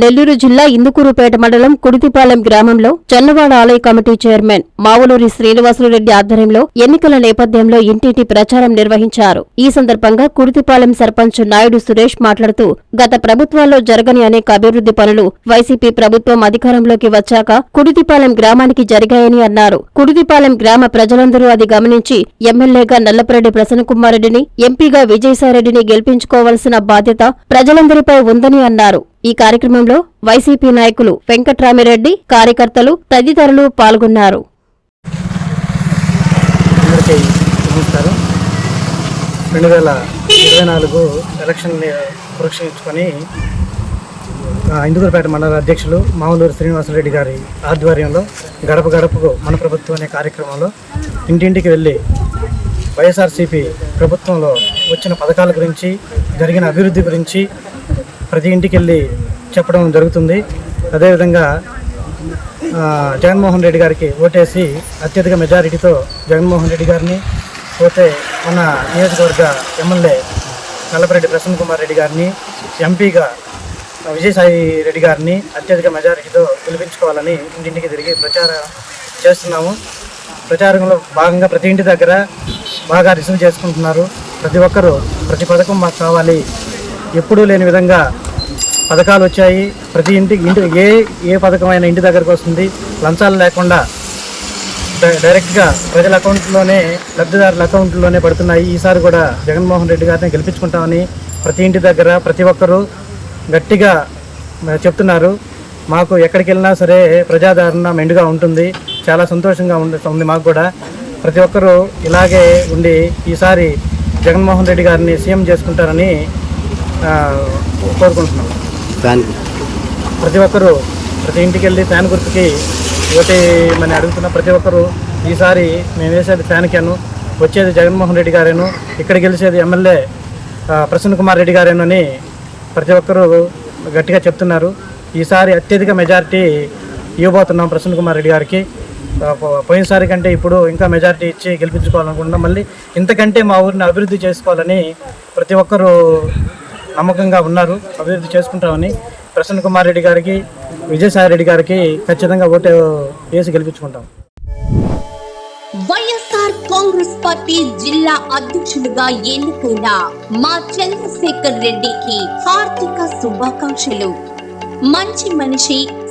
నెల్లూరు జిల్లా ఇందుకూరుపేట మండలం కుడితిపాలెం గ్రామంలో చన్నవాడ ఆలయ కమిటీ చైర్మన్ మావులూరి శ్రీనివాసులురెడ్డి ఆధ్వర్యంలో ఎన్నికల నేపథ్యంలో ఇంటింటి ప్రచారం నిర్వహించారు. ఈ సందర్భంగా కుడితిపాలెం సర్పంచ్ నాయుడు సురేష్ మాట్లాడుతూ గత ప్రభుత్వాల్లో జరగని అనేక అభివృద్ధి పనులు వైసీపీ ప్రభుత్వం అధికారంలోకి వచ్చాక కుడితిపాలెం గ్రామానికి జరిగాయని అన్నారు. కుడితిపాలెం గ్రామ ప్రజలందరూ అది గమనించి ఎమ్మెల్యేగా నల్లపరెడ్డి ప్రసన్నకుమారెడ్డిని ఎంపీగా విజయసాయిరెడ్డిని గెలిపించుకోవాల్సిన బాధ్యత ప్రజలందరిపై ఉందని అన్నారు. ఈ కార్యక్రమంలో వైసీపీ నాయకులు వెంకట్రామిరెడ్డి కార్యకర్తలు తదితరులు పాల్గొన్నారు. రెండు వేల ఇరవై నాలుగు ఎలక్షన్ని పురక్షించుకొని ఇందుకూరుపేట మండల అధ్యక్షులు మామూలూరు శ్రీనివాసరెడ్డి గారి ఆధ్వర్యంలో గడప గడపకు మన ప్రభుత్వం అనే కార్యక్రమంలో ఇంటింటికి వెళ్ళి వైఎస్ఆర్సీపీ ప్రభుత్వంలో వచ్చిన పథకాల గురించి జరిగిన అభివృద్ధి గురించి ప్రతి ఇంటికి వెళ్ళి చెప్పడం జరుగుతుంది. అదేవిధంగా జగన్మోహన్ రెడ్డి గారికి ఓటేసి అత్యధిక మెజారిటీతో జగన్మోహన్ రెడ్డి గారిని పోతే మన నియోజకవర్గ ఎమ్మెల్యే నల్లపరెడ్డి ప్రసన్న కుమార్ రెడ్డి గారిని ఎంపీగా విజయసాయి రెడ్డి గారిని అత్యధిక మెజారిటీతో గెలిపించుకోవాలని ఇంటింటికి తిరిగి ప్రచారం చేస్తున్నాము. ప్రచారంలో భాగంగా ప్రతి ఇంటి దగ్గర బాగా రిసీవ్ చేసుకుంటున్నారు. ప్రతి ఒక్కరూ ప్రతి పథకం మాకు కావాలి. ఎప్పుడూ లేని విధంగా పథకాలు వచ్చాయి. ప్రతి ఇంటికి ఇంటి ఏ ఏ పథకమైన ఇంటి దగ్గరకు వస్తుంది. లంచాలు లేకుండా డైరెక్ట్గా ప్రజల అకౌంట్లోనే లబ్ధిదారుల అకౌంట్లోనే పడుతున్నాయి. ఈసారి కూడా జగన్మోహన్ రెడ్డి గారిని గెలిపించుకుంటామని ప్రతి ఇంటి దగ్గర ప్రతి ఒక్కరూ గట్టిగా చెప్తున్నారు. మాకు ఎక్కడికి వెళ్ళినా సరే ప్రజాదరణ మెండుగా ఉంటుంది. చాలా సంతోషంగా ఉంది ఉంది మాకు కూడా. ప్రతి ఒక్కరూ ఇలాగే ఉండి ఈసారి జగన్మోహన్ రెడ్డి గారిని సీఎం చేసుకుంటారని కోరుకుంటున్నాం. ఫ్యాన్. ప్రతి ఒక్కరూ ప్రతి ఇంటికి వెళ్ళి ఫ్యాన్ గుర్తుకి ఓటేయమని అడుగుతున్న ప్రతి ఒక్కరూ ఈసారి మేము వేసేది ఫ్యాన్ క్యాను వచ్చేది జగన్మోహన్ రెడ్డి గారేను ఇక్కడ గెలిచేది ఎమ్మెల్యే ప్రసన్న కుమార్ రెడ్డి గారేను అని ప్రతి ఒక్కరూ గట్టిగా చెప్తున్నారు. ఈసారి అత్యధిక మెజారిటీ ఇవ్వబోతున్నాం ప్రసన్న కుమార్ రెడ్డి గారికి. పోయినసారి కంటే ఇప్పుడు ఇంకా మెజారిటీ ఇచ్చి గెలిపించుకోవాలనుకుంటున్నాం. మళ్ళీ ఇంతకంటే మా ఊరిని అభివృద్ధి చేసుకోవాలని ప్రతి ఒక్కరూ నమ్మకంగా ఉన్నారు అభివృద్ధి చేసుకుంటామని ప్రసన్న కుమార్ రెడ్డి గారికి విజయసాయి రెడ్డి గారికి ఖచ్చితంగా ఓటు వేసి గెలిపించుకుంటాం. వైఎస్ఆర్ కాంగ్రెస్ పార్టీ జిల్లా అధ్యక్షులుగా ఎన్నికైన మా చంద్రశేఖర్ రెడ్డికి హార్దిక శుభాకాంక్షలు. మంచి మనిషి